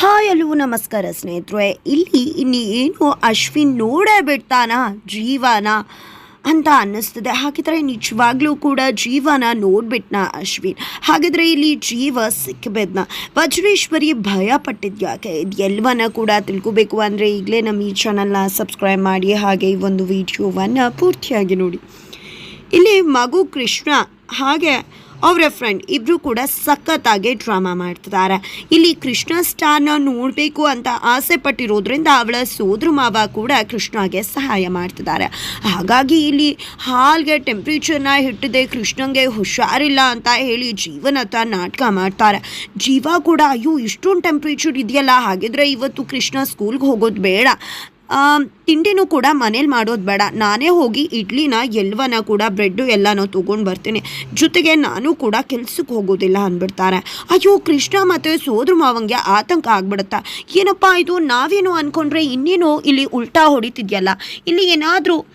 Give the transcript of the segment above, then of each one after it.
Hi ಅಲ್ಲೂ, ನಮಸ್ಕಾರ ಸ್ನೇಹಿತರೆ. ಇಲ್ಲಿ ಇನ್ನು ಏನು ಅಶ್ವಿನ್ ನೋಡೇ ಬಿಡ್ತಾನ? ಜೀವನ? ಅಂತ ಅನ್ನಿಸ್ತದೆ. ಹಾಗಿದ್ರೆ ನಿಜವಾಗ್ಲೂ ಕೂಡ ಜೀವನ ನೋಡ್ಬಿಟ್ನ ಅಶ್ವಿನ್? ಹಾಗಿದ್ರೆ ಇಲ್ಲಿ ಜೀವ ಸಿಕ್ಕಬೇದ್ನ ವಜ್ರೇಶ್ವರಿ ಭಯ ಪಟ್ಟಿದ್ಯಾಕೆ ಇದು ಎಲ್ಲವನ್ನ ಕೂಡ ತಿಳ್ಕೊಬೇಕು ಅಂದರೆ ಈಗಲೇ ನಮ್ಮ ಈ ಚಾನಲ್ನ ಸಬ್ಸ್ಕ್ರೈಬ್ ಮಾಡಿ, ಹಾಗೆ ಈ ಒಂದು ವಿಡಿಯೋವನ್ನು ಪೂರ್ತಿಯಾಗಿ ನೋಡಿ. ಇಲ್ಲಿ ಮಗು ಕೃಷ್ಣ, ಹಾಗೆ ಅವರ ಫ್ರೆಂಡ್ ಇಬ್ಬರು ಕೂಡ ಸಖತ್ತಾಗಿ ಡ್ರಾಮಾ ಮಾಡ್ತಿದ್ದಾರೆ. ಇಲ್ಲಿ ಕೃಷ್ಣ ಸ್ಟಾರ್ನ ನೋಡಬೇಕು ಅಂತ ಆಸೆ ಪಟ್ಟಿರೋದ್ರಿಂದ ಅವಳ ಸೋದ್ರ ಮಾವ ಕೂಡ ಕೃಷ್ಣಗೆ ಸಹಾಯ ಮಾಡ್ತಿದ್ದಾರೆ. ಹಾಗಾಗಿ ಇಲ್ಲಿ ಹಾಲ್ಗೆ ಟೆಂಪ್ರೇಚರ್ನ ಹಿಟ್ಟಿದೆ, ಕೃಷ್ಣಂಗೆ ಹುಷಾರಿಲ್ಲ ಅಂತ ಹೇಳಿ ಜೀವನ ನಾಟಕ ಮಾಡ್ತಾರೆ. ಜೀವ ಕೂಡ, ಅಯ್ಯೋ, ಇಷ್ಟೊಂದು ಟೆಂಪ್ರೇಚರ್ ಇದೆಯಲ್ಲ, ಹಾಗಿದ್ರೆ ಇವತ್ತು ಕೃಷ್ಣ ಸ್ಕೂಲ್ಗೆ ಹೋಗೋದು ಬೇಡ. ತಿಂಡಿನೂ ಕೂಡ ಮನೇಲಿ ಮಾಡೋದು ಬೇಡ. ನಾನೇ ಹೋಗಿ ಇಡ್ಲಿನ, ಎಲ್ವನ ಕೂಡ, ಬ್ರೆಡ್ಡು ಎಲ್ಲನೂ ತೊಗೊಂಡು ಬರ್ತೀನಿ. ಜೊತೆಗೆ ನಾನು ಕೂಡ ಕೆಲ್ಸಕ್ಕೆ ಹೋಗೋದಿಲ್ಲ ಅಂದ್ಬಿಡ್ತಾರೆ. ಅಯ್ಯೋ, ಕೃಷ್ಣ ಮತ್ತು ಸೋದ್ರ ಮಾವಂಗೆ ಆತಂಕ ಆಗ್ಬಿಡುತ್ತೆ. ಏನಪ್ಪ ಇದು? ನಾವೇನು ಅಂದ್ಕೊಂಡ್ರೆ ಇನ್ನೇನು ಇಲ್ಲಿ ಉಲ್ಟಾ ಹೊಡಿತಿದ್ಯಲ್ಲ. ಇಲ್ಲಿ ಏನಾದರೂ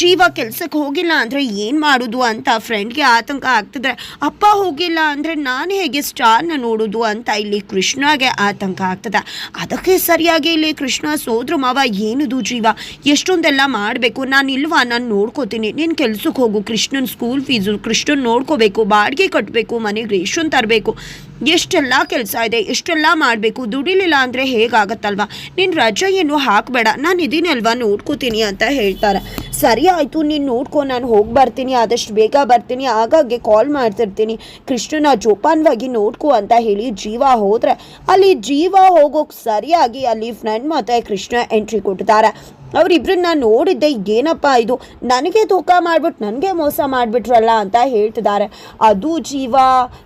ಜೀವ ಕೆಲ್ಸಕ್ಕೆ ಹೋಗಿಲ್ಲ ಅಂದರೆ ಏನು ಮಾಡೋದು ಅಂತ ಫ್ರೆಂಡ್ಗೆ ಆತಂಕ ಆಗ್ತಿದ್ರೆ, ಅಪ್ಪ ಹೋಗಿಲ್ಲ ಅಂದರೆ ನಾನು ಹೇಗೆ ಸ್ಟಾರ್ನ ನೋಡೋದು ಅಂತ ಇಲ್ಲಿ ಕೃಷ್ಣಗೆ ಆತಂಕ ಆಗ್ತದೆ. ಅದಕ್ಕೆ ಸರಿಯಾಗಿ ಇಲ್ಲಿ ಕೃಷ್ಣ ಸೋದ್ರ, ಮಾವ ಏನಿದು ಜೀವ? ಎಷ್ಟೊಂದೆಲ್ಲ ಮಾಡಬೇಕು? ನಾನು ಇಲ್ವಾ? ನಾನು ನೋಡ್ಕೋತೀನಿ. ನೀನು ಕೆಲ್ಸಕ್ಕೆ ಹೋಗು. ಕೃಷ್ಣನ ಸ್ಕೂಲ್ ಫೀಸು ಕೃಷ್ಣನ್ ನೋಡ್ಕೋಬೇಕು. ಬಾಡಿಗೆ ಕಟ್ಟಬೇಕು ಮನೆಗೆ ರೇಷನ್ ತರಬೇಕು. ಎಷ್ಟೆಲ್ಲ ಕೆಲಸ ಇದೆ, ಎಷ್ಟೆಲ್ಲ ಮಾಡಬೇಕು? ದುಡಿಲಿಲ್ಲ ಅಂದರೆ ಹೇಗಾಗತ್ತಲ್ವ? ನೀನು ರಜೆ ಏನು ಹಾಕಬೇಡ. ನಾನು ಇದೀನಲ್ವಾ? ನೋಡ್ಕೋತೀನಿ ಅಂತ ಹೇಳ್ತಾರೆ. ಸರಿ ಆಯಿತು, ನೀನು ನೋಡ್ಕೊ, ನಾನು ಹೋಗಿ ಬರ್ತೀನಿ, ಆದಷ್ಟು ಬೇಗ ಬರ್ತೀನಿ, ಆಗಾಗ್ಗೆ ಕಾಲ್ ಮಾಡ್ತಿರ್ತೀನಿ. ಕೃಷ್ಣನ ಜೋಪಾನವಾಗಿ ನೋಡ್ಕೊ ಅಂತ ಹೇಳಿ ಜೀವ ಹೋದರೆ, ಅಲ್ಲಿ ಜೀವ ಹೋಗೋಕೆ ಸರಿಯಾಗಿ ಅಲ್ಲಿ ಫ್ರೆಂಡ್ ಮತ್ತು ಕೃಷ್ಣ ಎಂಟ್ರಿ ಕೊಟ್ಟಿದ್ದಾರೆ ಅವರಿಬ್ಬರನ್ನ ನೋಡಿದ್ದೆ, ಏನಪ್ಪ ಇದು? ನನಗೆ ತೂಕ ಮಾಡಿಬಿಟ್ಟು ನನಗೆ ಮೋಸ ಮಾಡಿಬಿಟ್ರಲ್ಲ? ಅಂತ ಹೇಳ್ತಿದ್ದಾರೆ. ಅದು ಜೀವ,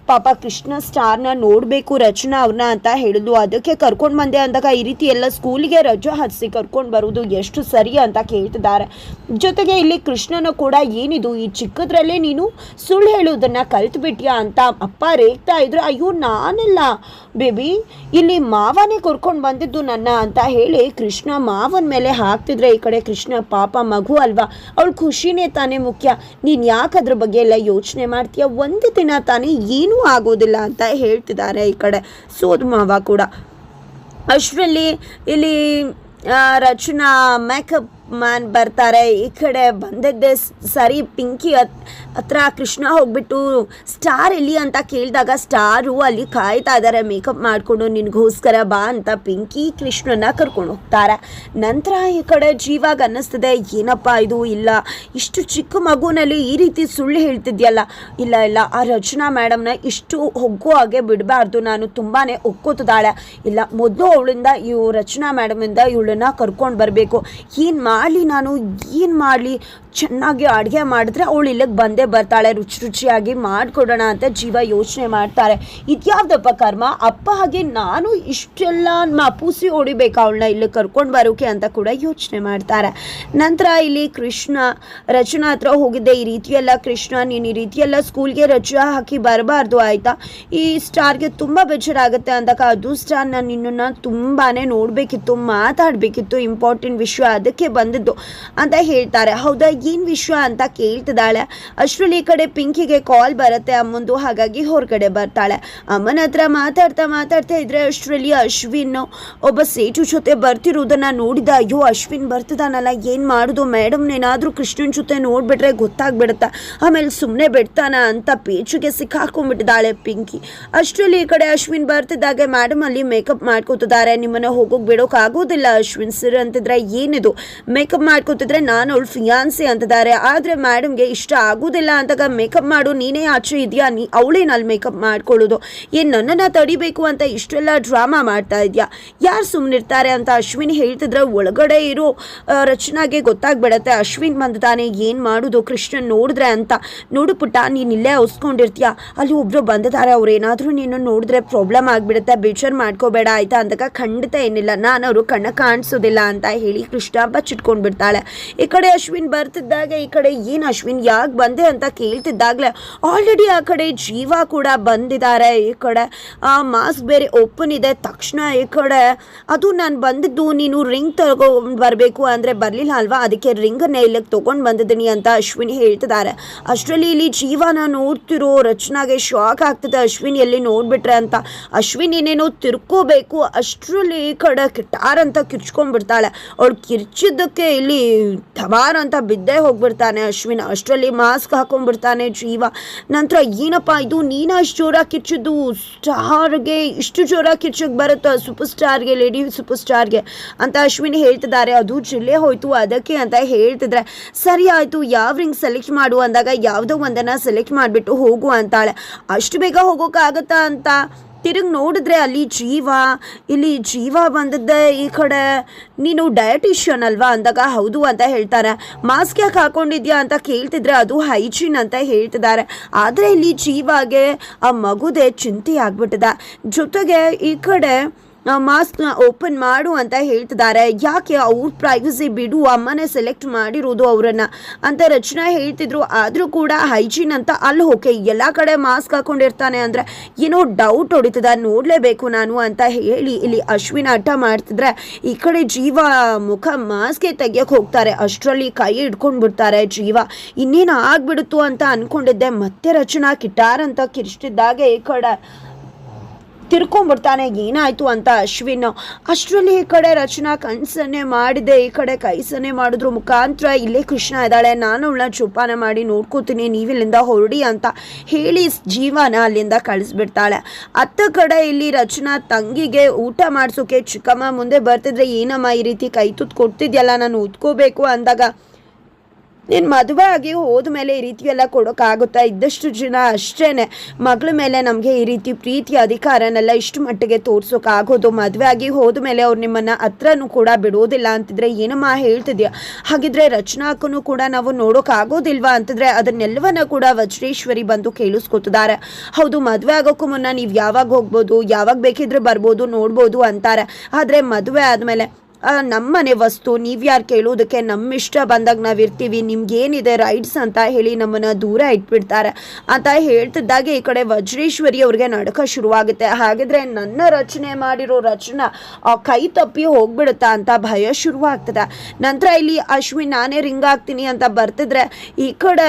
ಪಾಪ ಕೃಷ್ಣ ಸ್ಟಾರ್ನ ನೋಡಬೇಕು, ರಚನಾ ಅವ್ರನ್ನ ಅಂತ ಹೇಳಿದ್ಲು. ಅದಕ್ಕೆ ಕರ್ಕೊಂಡು ಬಂದೆ ಅಂದಾಗ, ಈ ರೀತಿ ಎಲ್ಲ ಸ್ಕೂಲಿಗೆ ರಜೆ ಹರಿಸಿ ಕರ್ಕೊಂಡು ಬರೋದು ಎಷ್ಟು ಸರಿ? ಅಂತ ಕೇಳ್ತಿದ್ದಾರೆ. ಜೊತೆಗೆ ಇಲ್ಲಿ ಕೃಷ್ಣನ ಕೂಡ ಏನಿದು? ಈ ಚಿಕ್ಕದ್ರಲ್ಲೇ ನೀನು ಸುಳ್ಳು ಹೇಳೋದನ್ನ ಕಲ್ತ್ಬಿಟ್ಯಾ ಅಂತ ಅಪ್ಪ ರೇಗ್ತಾ ಇದ್ರು. ಅಯ್ಯೋ, ನಾನಲ್ಲ ಬೇಬಿ, ಇಲ್ಲಿ ಮಾವನೇ ಕರ್ಕೊಂಡು ಬಂದಿದ್ದು ನನ್ನ ಅಂತ ಹೇಳಿ ಕೃಷ್ಣ ಮಾವನ ಮೇಲೆ ಹಾಕ್ತಿದ್ರೆ ಈ ಕಡೆ ಕೃಷ್ಣ ಪಾಪ ಮಗು ಅಲ್ವಾ? ಅವಳು ಖುಷಿನೇ ತಾನೇ ಮುಖ್ಯ. ನೀನು ಯಾಕೆ ಅದ್ರ ಬಗ್ಗೆ ಎಲ್ಲ ಯೋಚನೆ ಮಾಡ್ತೀಯ? ಒಂದು ದಿನ ತಾನೇ ಏನೂ ಆಗೋದಿಲ್ಲ ಅಂತ ಹೇಳ್ತಿದ್ದಾರೆ ಈ ಕಡೆ ಸೋದ್ ಮಾವ ಕೂಡ. ಅಷ್ಟರಲ್ಲಿ ಇಲ್ಲಿ ರಚನಾ ಮೇಕಪ್ ಮ್ಯಾನ್ ಬರ್ತಾರೆ. ಈ ಕಡೆ ಬಂದದ್ದೇ ಸರಿ, ಪಿಂಕಿ ಹತ್- ಹತ್ರ ಕೃಷ್ಣ ಹೋಗ್ಬಿಟ್ಟು, ಸ್ಟಾರ್ ಎಲ್ಲಿ ಅಂತ ಕೇಳಿದಾಗ ಸ್ಟಾರು ಅಲ್ಲಿ ಕಾಯ್ತಾ ಇದ್ದಾರೆ ಮೇಕಪ್ ಮಾಡಿಕೊಂಡು ನಿನಗೋಸ್ಕರ ಬಾ ಅಂತ ಪಿಂಕಿ ಕೃಷ್ಣನ ಕರ್ಕೊಂಡು ಹೋಗ್ತಾರೆ. ನಂತರ ಈ ಕಡೆ ಜೀವಾಗ ಅನ್ನಿಸ್ತದೆ, ಏನಪ್ಪ ಇದು? ಇಲ್ಲ, ಇಷ್ಟು ಚಿಕ್ಕ ಮಗುನಲ್ಲಿ ಈ ರೀತಿ ಸುಳ್ಳು ಹೇಳ್ತಿದ್ಯಲ್ಲ? ಇಲ್ಲ ಇಲ್ಲ, ಆ ರಚನಾ ಮೇಡಮ್ನ ಇಷ್ಟು ಹೊಗ್ಗೋ ಹಾಗೆ ಬಿಡಬಾರ್ದು, ನಾನು ತುಂಬಾ ಒಕ್ಕೋತಿದ್ದಾಳೆ. ಇಲ್ಲ, ಮೊದಲು ಅವಳಿಂದ ಇವು ರಚನಾ ಮೇಡಮಿಂದ ಇವಳನ್ನ ಕರ್ಕೊಂಡು ಬರಬೇಕು. ಏನು ಮಾಡಲಿ ನಾನು ಏನು ಮಾಡಲಿ? ಚೆನ್ನಾಗಿ ಅಡುಗೆ ಮಾಡಿದ್ರೆ ಅವಳು ಇಲ್ಲಿಗೆ ಬಂದೇ ಬರ್ತಾಳೆ, ರುಚಿ ರುಚಿಯಾಗಿ ಮಾಡಿಕೊಡೋಣ ಅಂತ ಜೀವ ಯೋಚನೆ ಮಾಡ್ತಾರೆ. ಇದ್ಯಾವ್ದಪ್ಪ ಕರ್ಮ? ಅಪ್ಪ ಹಾಗೆ ನಾನು ಇಷ್ಟೆಲ್ಲ ಮಾಪೂಸಿ ಹೊಡಿಬೇಕು ಅವಳನ್ನ ಇಲ್ಲಿ ಕರ್ಕೊಂಡು ಬರೋಕೆ ಅಂತ ಕೂಡ ಯೋಚನೆ ಮಾಡ್ತಾರೆ. ನಂತರ ಇಲ್ಲಿ ಕೃಷ್ಣ, ರಚನಾ ಹತ್ರ ಹೋಗಿದ್ದೆ. ಈ ರೀತಿಯೆಲ್ಲ ಕೃಷ್ಣ, ನೀನು ಈ ರೀತಿಯೆಲ್ಲ ಸ್ಕೂಲ್ಗೆ ರಜೆ ಹಾಕಿ ಬರಬಾರ್ದು, ಆಯಿತಾ? ಈ ಸ್ಟಾರ್ಗೆ ತುಂಬ ಬೇಜಾರಾಗುತ್ತೆ ಅಂದಾಗ ಅದು ಸ್ಟಾರ್ ನಾನು ನಿನ್ನನ್ನು ತುಂಬಾ ನೋಡಬೇಕಿತ್ತು, ಮಾತಾಡಬೇಕಿತ್ತು ಇಂಪಾರ್ಟೆಂಟ್ ವಿಷಯ. ಅದಕ್ಕೆ ಬಂದಿದ್ದು ಅಂತ ಹೇಳ್ತಾರೆ. ಹೌದಾ, ಏನ್ ವಿಷಯ ಅಂತ ಕೇಳ್ತಿದ್ದಾಳೆ. ಅಷ್ಟರಲ್ಲಿ ಈ ಕಡೆ ಪಿಂಕಿಗೆ ಕಾಲ್ ಬರುತ್ತೆ, ಅಮ್ಮಂದು ಹಾಗಾಗಿ ಹೊರಗಡೆ ಬರ್ತಾಳೆ. ಅಮ್ಮನ ಹತ್ರ ಮಾತಾಡ್ತಾ ಮಾತಾಡ್ತಾ ಇದ್ರೆ ಅಷ್ಟರಲ್ಲಿ ಅಶ್ವಿನ್ ಒಬ್ಬ ಸೇಟು ಜೊತೆ ಬರ್ತಿರೋದನ್ನ ನೋಡಿದ, ಅಯ್ಯೋ, ಅಶ್ವಿನ್ ಬರ್ತಿದಾನಲ್ಲ, ಏನು ಮಾಡೋದು? ಮೇಡಮ್ನೇನಾದರೂ ಕೃಷ್ಣನ್ ಜೊತೆ ನೋಡ್ಬಿಟ್ರೆ ಗೊತ್ತಾಗ್ಬಿಡುತ್ತಾ? ಆಮೇಲೆ ಸುಮ್ಮನೆ ಬಿಡ್ತಾನ ಅಂತ ಪೇಚಿಗೆ ಸಿಕ್ಕಾಕೊಂಡ್ಬಿಟ್ಟಿದ್ದಾಳೆ ಪಿಂಕಿ. ಅಷ್ಟರಲ್ಲಿ ಈ ಕಡೆ ಅಶ್ವಿನ್ ಬರ್ತಿದ್ದಾಗ ಮೇಡಮ್ ಅಲ್ಲಿ ಮೇಕಪ್ ಮಾಡ್ಕೋತಿದ್ದಾರೆ. ನಿಮ್ಮನ್ನ ಹೋಗೋಕೆ ಬಿಡೋಕೆ ಆಗೋದಿಲ್ಲ, ಅಶ್ವಿನ್ ಸರ್ ಅಂತಿದ್ರೆ ಏನಿದು? ಮೇಕಪ್ ಮಾಡ್ಕೊತಿದ್ರೆ ನಾನು ಅವಳು ಫಿಯಾನ್ಸಿ ಅಂತಿದ್ದಾರೆ. ಆದರೆ ಮೇಡಮ್ಗೆ ಇಷ್ಟ ಆಗೋದಿಲ್ಲ ಅಂತಾಗ ಮೇಕಪ್ ಮಾಡು, ನೀನೇ ಆಚೆ ಇದೆಯಾ, ನೀ ಅವಳೇನು ಅಲ್ಲಿ ಮೇಕಪ್ ಮಾಡ್ಕೊಳ್ಳೋದು? ಏನು ನನ್ನನ್ನು ತಡಿಬೇಕು ಅಂತ ಇಷ್ಟೆಲ್ಲ ಡ್ರಾಮಾ ಮಾಡ್ತಾ ಇದೆಯಾ? ಯಾರು ಸುಮ್ಮನಿರ್ತಾರೆ ಅಂತ ಅಶ್ವಿನ್ ಹೇಳ್ತಿದ್ರೆ ಒಳಗಡೆ ಇರೋ. ರಚನಾಗೆ ಗೊತ್ತಾಗ್ಬಿಡತ್ತೆ. ಅಶ್ವಿನ್ ಬಂದಿದ್ದಾನೆ ಏನು ಮಾಡೋದು? ಕೃಷ್ಣನ್ ನೋಡಿದ್ರೆ ಅಂತ. ನೋಡು ಪುಟ್ಟ, ನೀನು ಇಲ್ಲೇ ಹೊಸ್ಕೊಂಡಿರ್ತೀಯ ಅಲ್ಲಿ ಒಬ್ಬರು ಬಂದಿದ್ದಾರೆ ಅವ್ರು ಏನಾದರೂ ನೀನು ನೋಡಿದ್ರೆ ಪ್ರಾಬ್ಲಮ್ ಆಗಿಬಿಡುತ್ತೆ. ಬೇಜಾರು ಮಾಡ್ಕೋಬೇಡ, ಆಯಿತಾ? ಅಂದಾಗ ಖಂಡಿತ ಏನಿಲ್ಲ. ನಾನು ಅವರು ಕಣ್ಣ ಕಾಣಿಸೋದಿಲ್ಲ ಅಂತ ಹೇಳಿ ಕೃಷ್ಣ ಬಚ್ಚಿಟ್ಕೊಂಡು ಇಟ್ಕೊಂಡು ಬಿಡ್ತಾಳೆ ಈ ಕಡೆ ಅಶ್ವಿನ್ ಬರ್ತಿದ್ದಾಗ, ಈ ಕಡೆ ಏನು ಅಶ್ವಿನ್, ಯಾಕೆ ಬಂದೆ ಅಂತ ಕೇಳ್ತಿದ್ದಾಗಲೇ ಆಲ್ರೆಡಿ ಆ ಕಡೆ ಜೀವ ಕೂಡ ಬಂದಿದ್ದಾರೆ. ಈ ಕಡೆ ಆ ಮಾಸ್ಕ್ ಬೇರೆ ಓಪನ್ ಇದೆ. ತಕ್ಷಣ ಈ ಕಡೆ ಅದು ನಾನು ಬಂದಿದ್ದು, ನೀನು ರಿಂಗ್ ತಗೊಂಡು ಬರಬೇಕು ಅಂದರೆ ಬರಲಿಲ್ಲ ಅಲ್ವಾ? ಅದಕ್ಕೆ ರಿಂಗನ್ನೇ ಇಲ್ಲಿಗೆ ತೊಗೊಂಡು ಬಂದಿದ್ದೀನಿ ಅಂತ ಅಶ್ವಿನ್ ಹೇಳ್ತಿದ್ದಾರೆ. ಅಷ್ಟರಲ್ಲಿ ಇಲ್ಲಿ ಜೀವನ ನೋಡ್ತಿರೋ ರಚನಾಗೆ ಶಾಕ್ ಆಗ್ತಿದೆ ಅಶ್ವಿನ್, ಎಲ್ಲಿ ನೋಡ್ಬಿಟ್ರೆ ಅಂತ. ಅಶ್ವಿನ್ ಏನೇನೋ ತಿರ್ಕೋಬೇಕು. ಅಷ್ಟರಲ್ಲಿ ಈ ಕಡೆ ಕಿಟಾರ್ ಅಂತ ಕಿರ್ಚ್ಕೊಂಡ್ಬಿಡ್ತಾಳೆ. ಅವಳು ಕಿರ್ಚಿದ್ದಕ್ಕೆ ಇಲ್ಲಿ ಥವಾರ್ ಅಂತ ಬಿದ್ದೇ ಹೋಗ್ಬಿಡ್ತಾನೆ, ಅಶ್ವಿನ್. ಅಷ್ಟರಲ್ಲಿ ಮಾಸ್ಕ್ ಹಾಕೊಂಡ್ಬಿಡ್ತಾನೆ ಜೀವ. ನಂತರ ಏನಪ್ಪ ಇದು? ನೀನು ಅಷ್ಟು ಜೋರಾಗಿ ಕಿರ್ಚಿದ್ದು, ಸ್ಟಾರ್ಗೆ ಇಷ್ಟು ಜೋರಾಗಿ ಕಿರ್ಚಕ್ಕೆ ಬರುತ್ತಾ? ಸೂಪರ್ ಸ್ಟಾರ್ಗೆ ಲೇಡಿ ಸೂಪರ್ ಸ್ಟಾರ್ಗೆ ಅಂತ ಅಶ್ವಿನ್ ಹೇಳ್ತಿದ್ದಾರೆ. ಅದು ಜಿಲ್ಲೆ ಹೋಯ್ತು, ಅದಕ್ಕೆ ಅಂತ ಹೇಳ್ತಿದ್ರೆ, ಸರಿ ಆಯಿತು, ಯಾವ ರಿಂಗ್ ಸೆಲೆಕ್ಟ್ ಮಾಡು? ಅಂದಾಗ, ಯಾವುದೋ ಒಂದನ್ನು ಸೆಲೆಕ್ಟ್ ಮಾಡಿಬಿಟ್ಟು ಹೋಗು ಅಂತಾಳೆ. ಅಷ್ಟು ಬೇಗ ಹೋಗೋಕ್ಕಾಗತ್ತಾ ಅಂತ ತಿರುಗಿ ನೋಡಿದ್ರೆ ಅಲ್ಲಿ ಜೀವ, ಇಲ್ಲಿ ಜೀವ ಬಂದದ್ದೆ ಈ ಕಡೆ. ನೀನು ಡಯಟಿಷಿಯನ್ ಅಲ್ವಾ? ಅಂದಾಗ ಹೌದು ಅಂತ ಹೇಳ್ತಾರೆ. ಮಾಸ್ಕ್ ಯಾಕೆ ಹಾಕೊಂಡಿದ್ಯಾ ಅಂತ ಕೇಳ್ತಿದ್ರೆ ಅದು ಹೈಜೀನ್ ಅಂತ ಹೇಳ್ತಿದ್ದಾರೆ. ಆದರೆ ಇಲ್ಲಿ ಜೀವಾಗೆ, ಆ ಮಗುದೇ ಚಿಂತೆ ಆಗ್ಬಿಟ್ಟಿದೆ. ಜೊತೆಗೆ ಈ ಕಡೆ ಮಾಸ್ಕ್ನ ಓಪನ್ ಮಾಡು ಅಂತ ಹೇಳ್ತಿದ್ದಾರೆ. ಯಾಕೆ ಅವ್ರ ಪ್ರೈವಸಿ ಬಿಡು, ಅಮ್ಮನೇ ಸೆಲೆಕ್ಟ್ ಮಾಡಿರೋದು ಅವರನ್ನ ಅಂತ ರಚನಾ ಹೇಳ್ತಿದ್ರು. ಆದರೂ ಕೂಡ ಹೈಜೀನ್ ಅಂತ ಅಲ್ಲಿ ಓಕೆ ಎಲ್ಲ ಕಡೆ ಮಾಸ್ಕ್ ಹಾಕೊಂಡಿರ್ತಾನೆ ಅಂದರೆ ಏನೋ ಡೌಟ್ ಹೊಡಿತದ. ನೋಡಲೇಬೇಕು ನಾನು ಅಂತ ಹೇಳಿ ಇಲ್ಲಿ ಅಶ್ವಿನ ಆಟ ಮಾಡ್ತಿದ್ರೆ, ಈ ಕಡೆ ಜೀವ ಮುಖ ಮಾಸ್ಕೆ ತೆಗಿಯೋಕೆ ಹೋಗ್ತಾರೆ. ಅಷ್ಟರಲ್ಲಿ ಕೈ ಹಿಡ್ಕೊಂಡು ಬಿಡ್ತಾರೆ ಜೀವ. ಇನ್ನೇನು ಆಗ್ಬಿಡುತ್ತೋ ಅಂತ ಅನ್ಕೊಂಡಿದ್ದೆ. ಮತ್ತೆ ರಚನಾ, ಕಿಟಾರ್ ಅಂತ ಕಿರ್ಚ್ತಿದ್ದಾಗೆ ಈ ಕಡೆ. ತಿರ್ಕೊಂಡ್ಬಿಡ್ತಾನೆ, ಏನಾಯ್ತು ಅಂತ ಅಶ್ವಿನ್. ಅಷ್ಟರಲ್ಲಿ ಈ ಕಡೆ ರಚನಾ ಕನ್ಸನ್ನೇ ಮಾಡಿದೆ, ಈ ಕಡೆ ಕೈಸನ್ನೇ ಮಾಡಿದ್ರು. ಮುಖಾಂತರ ಇಲ್ಲೇ ಕೃಷ್ಣ ಇದ್ದಾಳೆ. ನಾನು ಅವಳನ್ನ ಚೋಪಾನ ಮಾಡಿ ನೋಡ್ಕೋತೀನಿ, ನೀವಿಲ್ಲಿಂದ ಹೊರಡಿ ಅಂತ ಹೇಳಿ ಜೀವನ ಅಲ್ಲಿಂದ ಕಳಿಸ್ಬಿಡ್ತಾಳೆ. ಅತ್ತ ಕಡೆ ಇಲ್ಲಿ ರಚನಾ ತಂಗಿಗೆ ಊಟ ಮಾಡಿಸೋಕೆ ಚಿಕ್ಕಮ್ಮ ಮುಂದೆ ಬರ್ತಿದ್ರೆ, ಏನಮ್ಮ ಈ ರೀತಿ ಕೈ ತುತ್ತು ಕೊಡ್ತಿದ್ಯಲ್ಲ, ನಾನು ಉತ್ಕೋಬೇಕು ಅಂದಾಗ ನೀನು ಮದುವೆ ಆಗಿ ಹೋದ ಮೇಲೆ ಈ ರೀತಿ ಎಲ್ಲ ಕೊಡೋಕ್ಕಾಗುತ್ತಾ ಇದ್ದಷ್ಟು ಜನ ಅಷ್ಟೇನೆ. ಮಗಳ ಮೇಲೆ ನಮಗೆ ಈ ರೀತಿ ಪ್ರೀತಿ, ಅಧಿಕಾರನೆಲ್ಲ ಇಷ್ಟು ಮಟ್ಟಿಗೆ ತೋರಿಸೋಕ್ಕಾಗೋದು ಮದುವೆ ಆಗಿ ಹೋದ ಮೇಲೆ ಅವ್ರು ನಿಮ್ಮನ್ನು ಹತ್ರನೂ ಕೂಡ ಬಿಡೋದಿಲ್ಲ ಅಂತಿದ್ರೆ ಏನಮ್ಮ ಹೇಳ್ತಿದ್ಯಾ? ಹಾಗಿದ್ರೆ ರಚನಾಕ್ಕೂ ಕೂಡ ನಾವು ನೋಡೋಕ್ಕಾಗೋದಿಲ್ವಾ ಅಂತಿದ್ರೆ ಅದನ್ನೆಲ್ಲವನ್ನ ಕೂಡ ವಜ್ರೇಶ್ವರಿ ಬಂದು ಕೇಳಿಸ್ಕೊತಿದ್ದಾರೆ. ಹೌದು, ಮದುವೆ ಆಗೋಕ್ಕೂ ಮುನ್ನ ನೀವು ಯಾವಾಗ ಹೋಗ್ಬೋದು, ಯಾವಾಗ ಬೇಕಿದ್ರೆ ಬರ್ಬೋದು, ನೋಡ್ಬೋದು ಅಂತಾರೆ. ಆದರೆ ಮದುವೆ ಆದಮೇಲೆ ನಮ್ಮನೆ ವಸ್ತು, ನೀವ್ಯಾರು ಕೇಳೋದಕ್ಕೆ ನಮ್ಮ ಇಷ್ಟ ಬಂದಾಗ ನಾವು ಇರ್ತೀವಿ ನಿಮ್ಗೇನಿದೆ ರೈಟ್ಸ್ ಅಂತ ಹೇಳಿ ನಮ್ಮನ್ನು ದೂರ ಇಟ್ಬಿಡ್ತಾರೆ. ಅಂತ ಹೇಳ್ತಿದ್ದಾಗೆ ಈ ಕಡೆ ವಜ್ರೇಶ್ವರಿ ಅವ್ರಿಗೆ ನಡಕ ಶುರುವಾಗುತ್ತೆ. ಹಾಗಿದ್ರೆ ನನ್ನ ರಚನೆ ಮಾಡಿರೋ ರಚನಾ ಕೈ ತಪ್ಪಿ ಹೋಗ್ಬಿಡುತ್ತಾ ಅಂತ ಭಯ ಶುರುವಾಗ್ತದೆ. ನಂತರ ಇಲ್ಲಿ ಅಶ್ವಿನ್, ನಾನೇ ರಿಂಗ್ ಆಗ್ತೀನಿ ಅಂತ ಬರ್ತಿದ್ರೆ, ಈ ಕಡೆ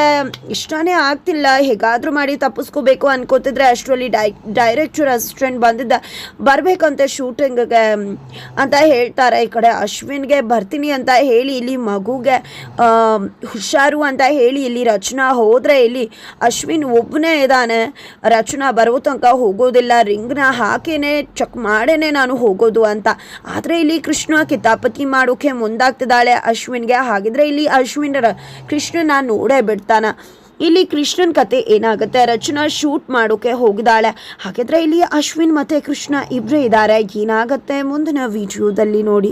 ಇಷ್ಟನೇ ಆಗ್ತಿಲ್ಲ, ಹೇಗಾದರೂ ಮಾಡಿ ತಪ್ಪಿಸ್ಕೋಬೇಕು ಅನ್ಕೋತಿದ್ರೆ ಅಷ್ಟರಲ್ಲಿ ಡೈ ಡೈರೆಕ್ಟರ್ ಅಸಿಸ್ಟೆಂಟ್ ಬಂದಿದ್ದ, ಬರಬೇಕಂತ ಶೂಟಿಂಗ್ಗೆ ಅಂತ ಹೇಳ್ತಾರೆ ಈ ಕಡೆ ಅಶ್ವಿನ್ಗೆ ಬರ್ತೀನಿ ಅಂತ ಹೇಳಿ, ಇಲ್ಲಿ ಮಗುಗೆ ಹುಷಾರು ಅಂತ ಹೇಳಿ ಇಲ್ಲಿ ರಚನಾ ಹೋದರೆ ಇಲ್ಲಿ ಅಶ್ವಿನ್ ಒಬ್ಬನೇ ಇದ್ದಾನೆ. ರಚನಾ ಬರೋ ತನಕ ಹೋಗೋದಿಲ್ಲ, ರಿಂಗ್ನ ಹಾಕೇನೆ ಚೆಕ್ ಮಾಡೇನೆ ನಾನು ಹೋಗೋದು ಅಂತ. ಆದರೆ ಇಲ್ಲಿ ಕೃಷ್ಣ ಕಿತಾಪತಿ ಮಾಡೋಕ್ಕೆ ಮುಂದಾಗ್ತಿದ್ದಾಳೆ. ಅಶ್ವಿನ್ಗೆ ಹಾಗಿದ್ರೆ ಇಲ್ಲಿ ಅಶ್ವಿನ್ ಕೃಷ್ಣನ ನೋಡೇ ಬಿಡ್ತಾನ. ಇಲ್ಲಿ ಕೃಷ್ಣನ ಕತೆ ಏನಾಗುತ್ತೆ? ರಚನಾ ಶೂಟ್ ಮಾಡೋಕೆ ಹೋಗಿದ್ದಾಳೆ. ಹಾಗಿದ್ರೆ ಇಲ್ಲಿ ಅಶ್ವಿನ್ ಮತ್ತೆ ಕೃಷ್ಣ ಇಬ್ಬರೇ ಇದ್ದಾರೆ. ಏನಾಗುತ್ತೆ ಮುಂದಿನ ವಿಡಿಯೋದಲ್ಲಿ ನೋಡಿ.